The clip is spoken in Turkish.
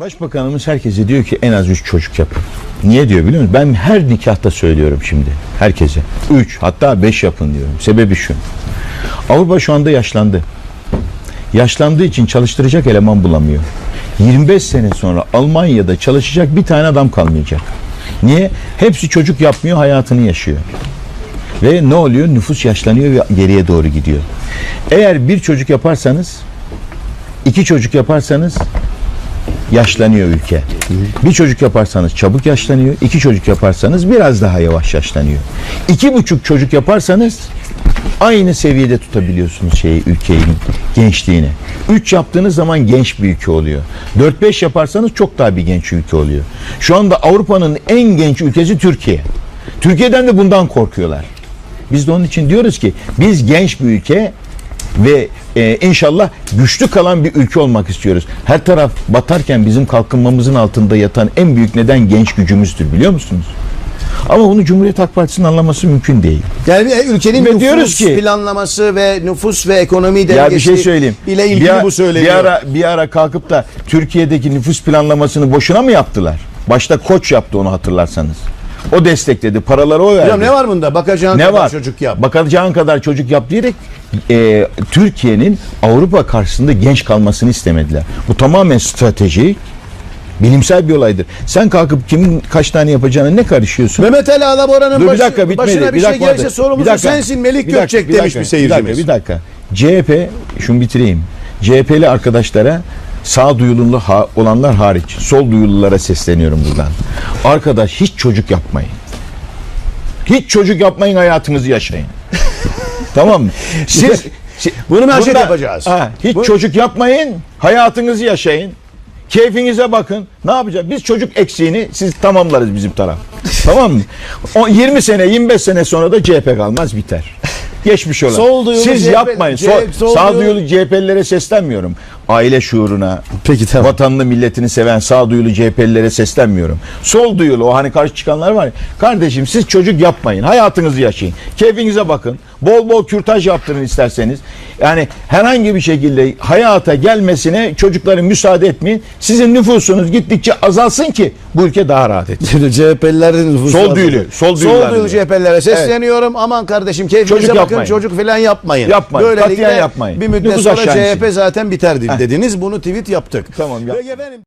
Başbakanımız herkese diyor ki en az 3 çocuk yapın. Niye diyor biliyor musun? Ben her nikahta söylüyorum şimdi herkese. 3 hatta 5 yapın diyorum. Sebebi şu. Avrupa şu anda yaşlandı. Yaşlandığı için çalıştıracak eleman bulamıyor. 25 sene sonra Almanya'da çalışacak bir tane adam kalmayacak. Niye? Hepsi çocuk yapmıyor, hayatını yaşıyor. Ve ne oluyor? Nüfus yaşlanıyor ve geriye doğru gidiyor. Eğer bir çocuk yaparsanız, iki çocuk yaparsanız yaşlanıyor ülke. Bir çocuk yaparsanız çabuk yaşlanıyor. iki çocuk yaparsanız biraz daha yavaş yaşlanıyor. İki buçuk çocuk yaparsanız aynı seviyede tutabiliyorsunuz şeyi ülkeyi gençliğini. Üç yaptığınız zaman genç bir ülke oluyor. Dört beş yaparsanız çok daha bir genç ülke oluyor. Şu anda Avrupa'nın en genç ülkesi Türkiye. Türkiye'den de bundan korkuyorlar. Biz de onun için diyoruz ki biz genç bir ülke ve e, inşallah güçlü kalan bir ülke olmak istiyoruz. Her taraf batarken bizim kalkınmamızın altında yatan en büyük neden genç gücümüzdür biliyor musunuz? Ama bunu Cumhuriyet Halk Partisi'nin anlaması mümkün değil. Yani ülkenin Ve nüfus diyoruz ki- planlaması ve nüfus ve ekonomi Ya dengesi bir şey söyleyeyim. ile ilgili bir, bu söyleniyor. Bir ara, bir ara kalkıp da Türkiye'deki nüfus planlamasını boşuna mı yaptılar? Başta Koç yaptı onu hatırlarsanız. O destekledi. Paraları o verdi. Hocam ne var bunda? Bakacağın ne kadar var? çocuk yap. Bakacağın kadar çocuk yap diyerek e, Türkiye'nin Avrupa karşısında genç kalmasını istemediler. Bu tamamen stratejik, bilimsel bir olaydır. Sen kalkıp kimin kaç tane yapacağına ne karışıyorsun? Mehmet Ali Alabora'nın Dur bir başı- dakika bitmedi. başına bir, bir şey dakika, gelirse bir sorumlusu dakika. sensin Melik Bir dakika, Gökçek bir demiş dakika, bir seyircimiz. Bir dakika, bir dakika. CHP, şunu bitireyim. CHP'li arkadaşlara sağduyulu ha, olanlar hariç sol duyululara sesleniyorum buradan. Arkadaş hiç çocuk yapmayın. Hiç çocuk yapmayın hayatınızı yaşayın. tamam mı? Siz si- Bunu manşet bunda- yapacağız. Ha, hiç Bu- çocuk yapmayın. Hayatınızı yaşayın. Keyfinize bakın. Ne yapacağız? Biz çocuk eksiğini siz tamamlarız bizim taraf. tamam mı? O 20 sene 25 sene sonra da CHP kalmaz biter. Geçmiş olan. Sol duyulu Siz CHP yapmayın. Sol, C- sol sağduyulu duyulu- CHP'lilere seslenmiyorum. Aile şuuruna, Peki tamam. vatanını milletini seven sağduyulu CHP'lilere seslenmiyorum. Sol duyulu o hani karşı çıkanlar var ya. Kardeşim siz çocuk yapmayın. Hayatınızı yaşayın. Keyfinize bakın. Bol bol kürtaj yaptırın isterseniz. Yani herhangi bir şekilde hayata gelmesine çocukların müsaade etmeyin. Sizin nüfusunuz gittikçe azalsın ki bu ülke daha rahat etsin. CHP'lilerin nüfusu Sol düğülü, sol Sol düğülü. CHP'lilere sesleniyorum. Aman kardeşim keyfinize Çocuk bakın yapmayın. çocuk falan yapmayın. Yapmayın, Böylelikle yapmayın. bir müddet Nüfus sonra aşağı insin. CHP zaten biter dediniz. Bunu tweet yaptık. Tamam, yap. Peki efendim.